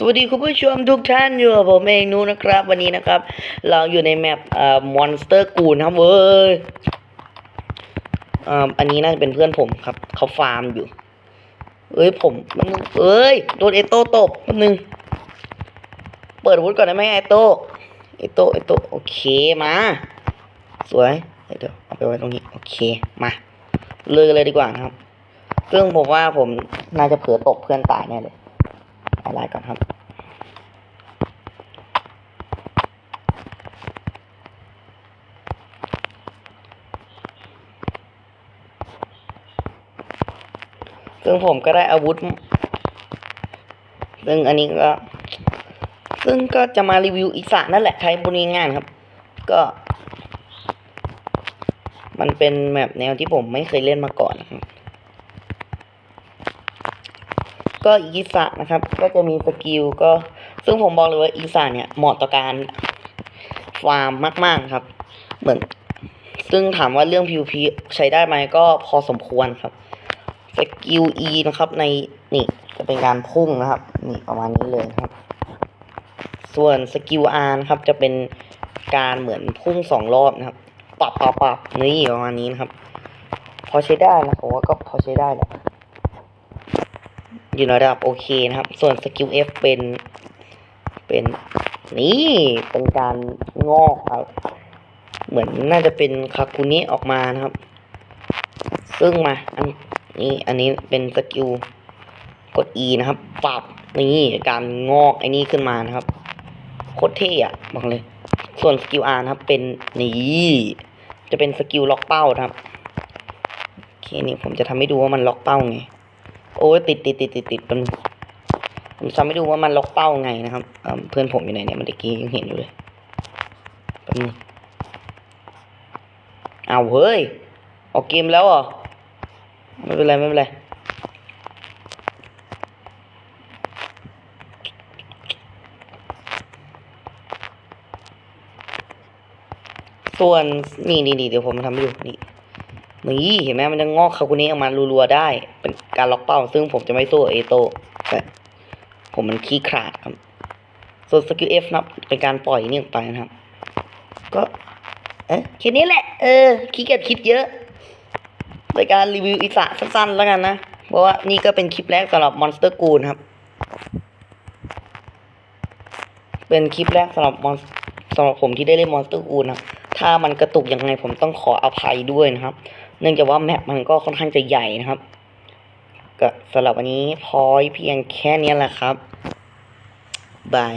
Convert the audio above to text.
สวัสดีคุณผู้ชมทุกท่านอยู่กับผมเองนูนะครับ วันนี้นะครับ เราอยู่ในแมปเอ่อมอนสเตอร์กูนครับเว้ยอ่าอันนี้น่าจะเป็นเพื่อนผมครับ เขาฟาร์มอยู่ เอ้ยผมมันเอ้ยโดนเอโต้ตบนึง เปิดวุธก่อนได้ไหมไอโต้ไอโต้ไอโต้โอเคมา สวยเดี๋ยวเอาไปไว้ตรงนี้โอเคมาเลยเลยดีกว่าครับซึ่งผมว่าผมน่าจะเผลอตกเพื่อนตายแน่เลย อะไรก่อนครับซึ่งผมก็ได้อาวุธ ซึ่งอันนี้ก็ ซึ่งก็จะมารีวิวอีสานนั่นแหละใช้บนงานครับ ก็ มันเป็นแบบแนวที่ผมไม่เคยเล่นมาก่อนครับ ก็อีสานนะครับ ก็จะมีสกิลก็ ซึ่งผมบอกเลยว่าอีสานเนี่ยเหมาะต่อการฟาร์มมาก ๆครับ เหมือน ซึ่งถามว่าเรื่อง PVP ใช้ได้ไหมก็พอสมควรครับสกิล E นะครับในนี่จะเป็นการพุ่งนะครับ นี่ประมาณนี้เลยครับ ส่วนสกิล R นะครับจะเป็นการเหมือนพุ่งสองรอบนะครับปรับปรับปรับนี่ประมาณนี้นะครับ พอใช้ได้นะผมว่าก็พอใช้ได้แหละ อยู่ในระดับโอเคนะครับ ส่วนสกิล F เป็น เป็นนี่เป็นการงอกครับ เหมือนน่าจะเป็นคาคุนิออกมานะครับ ซึ่งมาอันนี้อันนี้เป็นสกิลกด E นะครับปรับนี่การงอกไอ้นี่ขึ้นมานะครับโคตรเท่อะบอกเลย ส่วนสกิล R นะครับ เป็นนี่จะเป็นสกิลล็อกเป้านะครับโอเคนี่ผมจะทำให้ดูว่ามันล็อกเป้าไง โอ้ยติดติดติดติดติดมันผมทำให้ดูว่ามันล็อกเป้าไงนะครับเเพื่อนผมอยู่ไหนเนี่ยเมื่อกี้ยังเห็นอยู่เลยแป๊บนึงเอาเฮ้ย ออกเกมแล้วเหรอ ไม่เป็นไร ไม่เป็นไร ส่วน นี่นี่นี่เดี๋ยวผมทำให้ดูนี่ นี่เห็นไหมมันจะงอกคาคุนี้ออกมารัวๆได้ เป็นการล็อกเป้า ซึ่งผมจะไม่สู้เอโต้แต่ผมมันขี้ขลาดครับ ส่วนสกิลเอฟนะเป็นการปล่อยนี่ออกไปนะครับ ก็เอ๊ะแค่นี้แหละ เออขี้เกียจคิดเยอะในการรีวิวอีสานสั้นๆแล้วกันนะ เพราะว่านี่ก็เป็นคลิปแรกสำหรับ Monster g o o n ครับ เป็นคลิปแรกสำหรับมอนสำหรับผมที่ได้เล่น Monster g o o n นะครับถ้ามันกระตุกยังไงผมต้องขออภัยด้วยนะครับ เนื่องจากว่าแมปมันก็ค่อนข้างจะใหญ่นะครับก็สำหรับวันนี้พอยเพียงแค่นี้แหละครับบาย